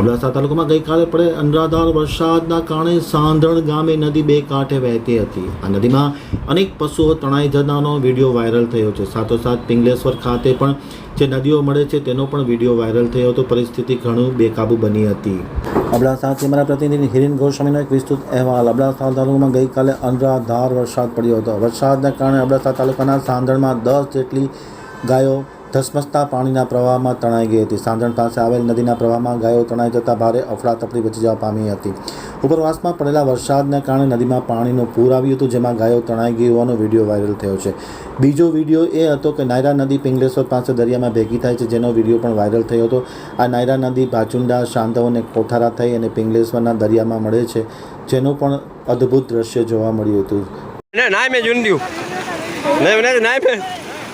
અબડાસા તાલુકામાં ગઈકાલે પડે અનરાધાર વરસાદના કારણે સાંધણ ગામે નદી બે કાંઠે વહેતી હતી. આ નદીમાં અનેક પશુઓ તણાઈ જનારનો વીડિયો વાયરલ થયો છે. સાથોસાથ પિંગલેશ્વર ખાતે પણ જે નદીઓ મળે છે તેનો પણ વીડિયો વાયરલ થયો હતો. પરિસ્થિતિ ઘણું બેકાબુ બની હતી. અબડાસાથી મારા પ્રતિનિધિ હિરેન ગોસ્વામીનો એક વિસ્તૃત અહેવાલ. અબડાસા તાલુકામાં ગઈકાલે અનરાધાર વરસાદ પડ્યો હતો. વરસાદના કારણે અબડાસા તાલુકાના સાંધણમાં દસ જેટલી ગાયો ધસમસતા પાણીના પ્રવાહમાં તણાઈ ગઈ હતી. સાંધણ પાસે આવેલ નદીના પ્રવાહમાં ગાયો તણાઈ જતા ભારે અફડાતફડી બચી જવા પામી હતી. ઉપરવાસમાં પડેલા વરસાદને કારણે નદીમાં પાણીનું પૂર આવ્યું હતું, જેમાં ગાયો તણાઈ ગઈ હોવાનો વીડિયો વાયરલ થયો છે. બીજો વીડિયો એ હતો કે નાયરા નદી પિંગલેશ્વર પાસે દરિયામાં ભેગી થાય છે, જેનો વીડિયો પણ વાયરલ થયો હતો. આ નાયરા નદી બાચુંડા શાંતવ અને કોઠારા થઈ અને પિંગલેશ્વરના દરિયામાં મળે છે, જેનું પણ અદ્ભુત દ્રશ્ય જોવા મળ્યું હતું. નાય મેં જુંડ્યું નહીં નાય મેં